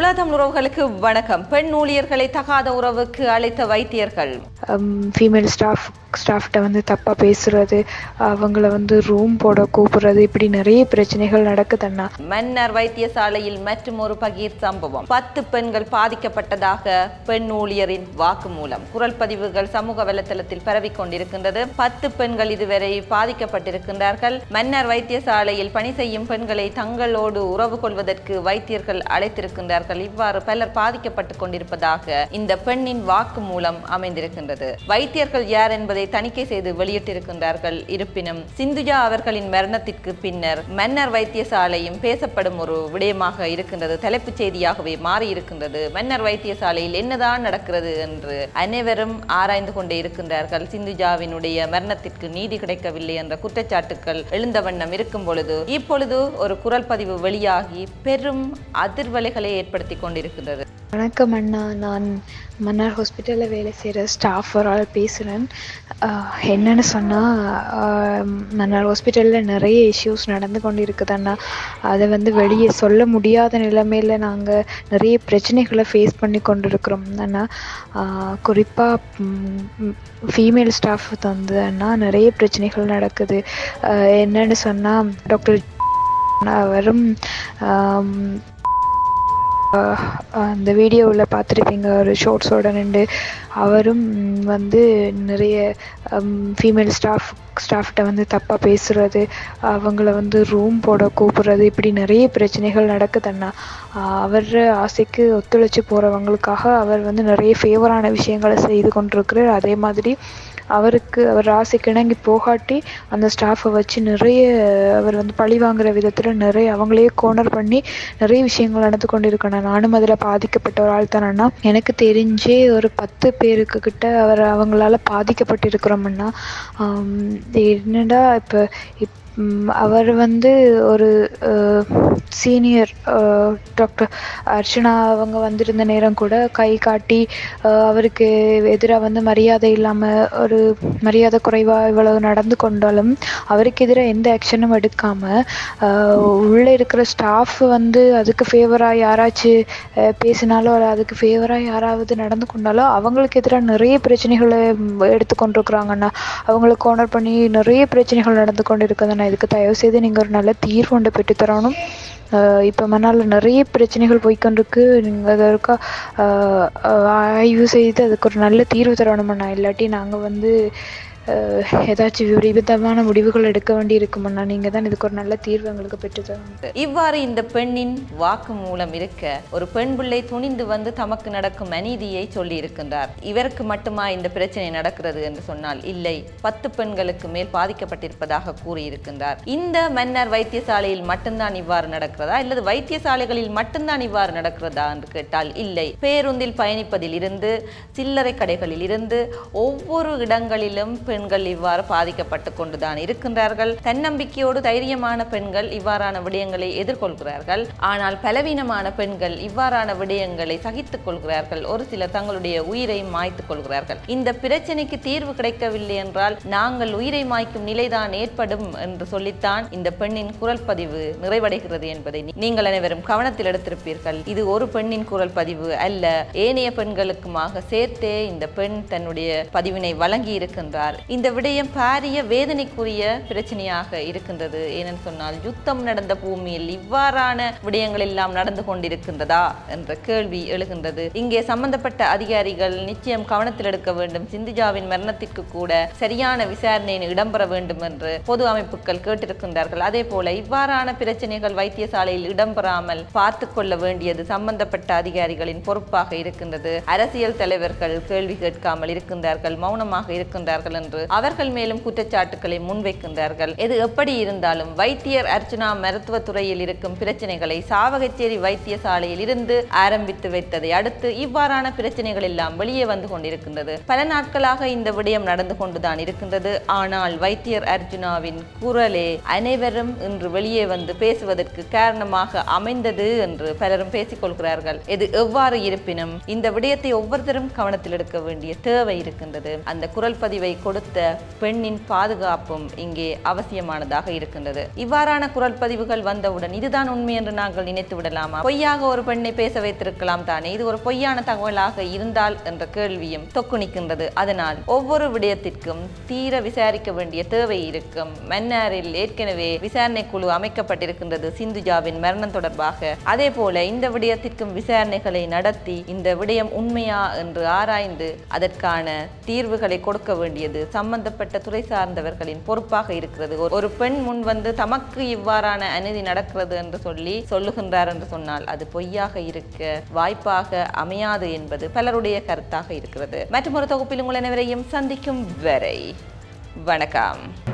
உலகம் உறவுகளுக்கு வணக்கம். பெண் ஊழியர்களை தகாத உறவுக்கு அழைத்த வைத்தியர்கள். ஃபீமேல் ஸ்டாஃப் ஸ்டாஃப்கிட்ட வந்து தப்பாக பேசுறது அவங்கள வந்து ரூம் போட கூப்பிடுறது இப்படி நிறைய பிரச்சனைகள் நடக்குதுன்னா மன்னர் வைத்தியசாலையில் மற்றும் ஒரு பகீர் சம்பவம். பத்து பெண்கள் பாதிக்கப்பட்டதாக பெண் ஊழியரின் வாக்குமூலம். குரல் பதிவுகள் சமூக வலைத்தளத்தில் பரவிக் கொண்டிருக்கின்றது. பத்து பெண்கள் இதுவரை பாதிக்கப்பட்டிருக்கின்றார்கள். மன்னர் வைத்தியசாலையில் பணி செய்யும் பெண்களை தங்களோடு உறவு கொள்வதற்கு வைத்தியர்கள் அழைத்திருக்கின்றார்கள். இவ்வாறு பலர் பாதிக்கப்பட்டுக் கொண்டிருப்பதாக இந்த பெண்ணின் வாக்குமூலம் அமைந்திருக்கின்றது. வைத்தியர்கள் யார் என்பதை தணிக்கை செய்து வெளியிட்டிருக்கின்றார்கள். இருப்பினும் சிந்துஜா அவர்களின் மரணத்திற்கு பின்னர் மன்னர் வைத்தியசாலையும் பேசப்படும் ஒரு விடயமாக இருக்கின்றது. தலைப்புச் செய்தியாகவே மாறி இருக்கின்றது மன்னர் வைத்தியசாலையில் என்னதான் நடக்கிறது என்று அனைவரும் ஆராய்ந்து கொண்டே இருக்கின்றார்கள். சிந்துஜாவினுடைய மரணத்திற்கு நீதி கிடைக்கவில்லை என்ற குற்றச்சாட்டுக்கள் எழுந்த வண்ணம் இருக்கும் பொழுது இப்பொழுது ஒரு குரல் பதிவு வெளியாகி பெரும் அதிர்வலைகளை ஏற்படுத்தி கொண்டிருக்கின்றது. வணக்கம் அண்ணா. நான் மன்னார் ஹாஸ்பிட்டலில் வேலை செய்கிற ஸ்டாஃப் ஒரு ஆள் பேசுகிறேன் என்னன்னு சொன்னால் மன்னார் ஹாஸ்பிட்டலில் நிறைய இஷ்யூஸ் நடந்து கொண்டு இருக்குது அண்ணா. அதை வந்து வெளியே சொல்ல முடியாத நிலைமையில் நாங்கள் நிறைய பிரச்சனைகளை ஃபேஸ் பண்ணி கொண்டு இருக்கிறோம் அண்ணா குறிப்பாக ஃபீமேல் ஸ்டாஃப் வந்து அண்ணா நிறைய பிரச்சனைகள் நடக்குது. என்னென்னு சொன்னால் டாக்டர் அவரும் அந்த வீடியோவில் பார்த்துருப்பீங்க ஒரு ஷோர்ட்ஸோட நின்று. அவரும் வந்து நிறைய ஃபீமேல் ஸ்டாஃப் ஸ்டாஃப்கிட்ட வந்து தப்பாக பேசுறது அவங்கள வந்து ரூம் போட கூப்பிடுறது இப்படி நிறைய பிரச்சனைகள் நடக்குதுன்னா அவர் ஆசைக்கு ஒத்துழைச்சி போகிறவங்களுக்காக அவர் வந்து நிறைய ஃபேவரான விஷயங்களை செய்து கொண்டிருக்கிறார். அதே மாதிரி அவருக்கு அவர் ராசிக்கு இணங்கி போகாட்டி அந்த ஸ்டாஃபை வச்சு நிறைய அவர் வந்து பழி வாங்குற விதத்தில் நிறைய அவங்களே கோனர் பண்ணி நிறைய விஷயங்கள் நடந்து கொண்டு இருக்கணும் நானும் அதில் பாதிக்கப்பட்ட ஒரு ஆள் தானேண்ணா எனக்கு தெரிஞ்சே ஒரு பத்து பேருக்கு கிட்ட அவர் அவங்களால பாதிக்கப்பட்டிருக்கிறோம்னா என்னடா இப்போ இப் அவர் வந்து ஒரு சீனியர் டாக்டர் அர்ச்சனா அவங்க வந்திருந்த நேரம் கூட கை காட்டி அவருக்கு எதிராக வந்து மரியாதை இல்லாமல் ஒரு மரியாதை குறைவாக இவ்வளவு நடந்து கொண்டாலும் அவருக்கு எதிராக எந்த ஆக்ஷனும் எடுக்காமல் உள்ளே இருக்கிற ஸ்டாஃப் வந்து அதுக்கு ஃபேவராக யாராச்சும் பேசினாலோ அல்ல அதுக்கு ஃபேவராக யாராவது நடந்து கொண்டாலோ அவங்களுக்கு எதிராக நிறைய பிரச்சனைகளை ம், எடுத்து கொண்டிருக்கிறாங்கண்ணா கோனர் பண்ணி நிறைய பிரச்சனைகள் நடந்து கொண்டு இருக்குதுண்ணா இதுக்கு தயவு செய்து நீங்கள் ஒரு நல்ல தீர்வு ஒன்று பெற்றுத்தரணும் இப்போ மணால் நிறைய பிரச்சனைகள் போய்க்கொண்டிருக்கு. நீங்கள் அதற்கா ஆய்வு செய்து அதுக்கு ஒரு நல்ல தீர்வு தரணுமண்ணா இல்லாட்டி நாங்கள் வந்து ஏதாச்சும் விபத்தமான முடிவுகள் எடுக்க வேண்டி இருக்குமண்ணா நீங்கள் தான் இதுக்கு ஒரு நல்ல தீர்வு எங்களுக்கு பெற்றுத்தரணும் இவ்வாறு இந்த பெண்ணின் வாக்கு மூலம் இருக்க ஒரு பெண் பிள்ளை துணிந்து வந்து தமக்கு நடக்கும் அநீதியை சொல்லி இருக்கின்றார். இவருக்கு மட்டுமா இந்த பிரச்சனை நடக்கிறது என்று சொன்னால் இல்லை. பத்து பெண்களுக்கு மேல் பாதிக்கப்பட்டிருப்பதாக கூறியிருக்கின்றார். இந்த மன்னர் வைத்தியசாலையில் மட்டும்தான் இவ்வாறு நடக்கிறதா? அல்லது வைத்தியசாலைகளில் மட்டும்தான் இவ்வாறு நடக்கிறதா என்று கேட்டால் இல்லை. பேருந்தில் பயணிப்பதில் இருந்து சில்லறை கடைகளில் இருந்து ஒவ்வொரு இடங்களிலும் பெண் பெண்கள் இவ்வாறு பாதிக்கப்பட்டு கொண்டுதான் இருக்கின்றார்கள். தன்னம்பிக்கையோடு தைரியமான பெண்கள் இவ்வாறான விடயங்களை எதிர்கொள்கிறார்கள். ஆனால் பலவீனமான பெண்கள் இவ்வாறான விடயங்களை சகித்துக் கொள்கிறார்கள். ஒரு சிலர் தங்களுடைய உயிரை மாய்த்துக் கொள்கிறார்கள். இந்த பிரச்சனைக்கு தீர்வு கிடைக்கவில்லை என்றால் நாங்கள் உயிரை மாய்க்கும் நிலைதான் ஏற்படும் என்று சொல்லித்தான் இந்த பெண்ணின் குரல் பதிவு நிறைவடைகிறது என்பதை நீங்கள் அனைவரும் கவனத்தில் எடுத்திருப்பீர்கள். இது ஒரு பெண்ணின் குரல் பதிவு அல்ல. ஏனைய பெண்களுக்குமாக சேர்த்தே இந்த பெண் தன்னுடைய பதிவினை வழங்கி இருக்கின்றார் இந்த விடயம் பாரிய வேதனைக்குரிய பிரச்சனையாக இருக்கின்றது. ஏனென்று சொன்னால் யுத்தம் நடந்த பூமியில் இவ்வாறான விடயங்கள் எல்லாம் நடந்து கொண்டிருக்கின்றதா என்ற கேள்வி எழுகின்றது. இங்கே சம்பந்தப்பட்ட அதிகாரிகள் நிச்சயம் கவனத்தில் எடுக்க வேண்டும். சிந்திஜாவின் மரணத்திற்கு கூட சரியான விசாரணை இடம்பெற வேண்டும் என்று பொது அமைப்புகள் கேட்டிருக்கின்றார்கள். அதே போல இவ்வாறான பிரச்சனைகள் வைத்தியசாலையில் இடம்பெறாமல் பார்த்து கொள்ள வேண்டியது சம்பந்தப்பட்ட அதிகாரிகளின் பொறுப்பாக இருக்கின்றது. அரசியல் தலைவர்கள் கேள்வி கேட்காமல் இருக்கின்றார்கள் மௌனமாக இருக்கின்றார்கள் என்று என்று அவர்கள் மேலும் குற்றச்சாட்டுக்களை முன்வைக்கின்றார்கள். எது எப்படி இருந்தாலும் வைத்தியர் அர்ச்சனா மருத்துவத்துறையில் இருக்கும் பிரச்சனைகளை சாவகச்சேரி வைத்தியசாலையில் இருந்து ஆரம்பித்து வைத்ததை அடுத்து இவ்வாறான பிரச்சனைகள் எல்லாம் வெளியே வந்து கொண்டிருக்கின்றது. பல நாட்களாக இந்த விடயம் நடந்து கொண்டுதான் இருக்கின்றது. ஆனால் வைத்தியர் அர்ஜுனாவின் குரலே அனைவரும் இன்று வெளியே வந்து பேசுவதற்கு காரணமாக அமைந்தது என்று பலரும் பேசிக்கொள்கிறார்கள் இது எவ்வாறு இருப்பினும் இந்த விடயத்தை ஒவ்வொருத்தரும் கவனத்தில் எடுக்க வேண்டிய தேவை இருக்கின்றது. அந்த குரல் பதிவை கொடு கொடுத்த பெண்ணின் பாதுகாப்பும் இங்கே அவசியமானதாக இருக்கின்றது. இவ்வாறான குரல் பதிவுகள் வந்தவுடன் இதுதான் உண்மை என்று நாங்கள் நினைத்து விடலாமா? பொய்யாக ஒரு பெண்ணை பேச வைத்திருக்கலாம் தானே? இது ஒரு பொய்யான தகவலாக இருந்தால் என்ற கேள்வியும் தொக்கு நிற்கின்றது. அதனால் ஒவ்வொரு விடயத்திற்கும் தீர விசாரிக்க வேண்டிய தேவை இருக்கும். மன்னாரில் ஏற்கனவே விசாரணை குழு அமைக்கப்பட்டிருக்கின்றது சிந்துஜாவின் மரணம் தொடர்பாக. அதே போல இந்த விடயத்திற்கும் விசாரணைகளை நடத்தி இந்த விடயம் உண்மையா என்று ஆராய்ந்து அதற்கான தீர்வுகளை கொடுக்க வேண்டியது சம்பந்தப்பட்ட துறை சார்ந்தவர்களின் பொறுப்பாக இருக்கிறது. ஒரு- ஒரு பெண் முன் வந்து தமக்கு இவ்வாறான அநீதி நடக்கிறது என்று சொல்லி சொல்லுகின்றார் என்று சொன்னால் அது பொய்யாக இருக்க வாய்ப்பாக அமையாது என்பது பலருடைய கருத்தாக இருக்கிறது. மற்றும் ஒரு தொகுப்பில் உங்கள் அனைவரையும் சந்திக்கும் வரை வணக்கம்.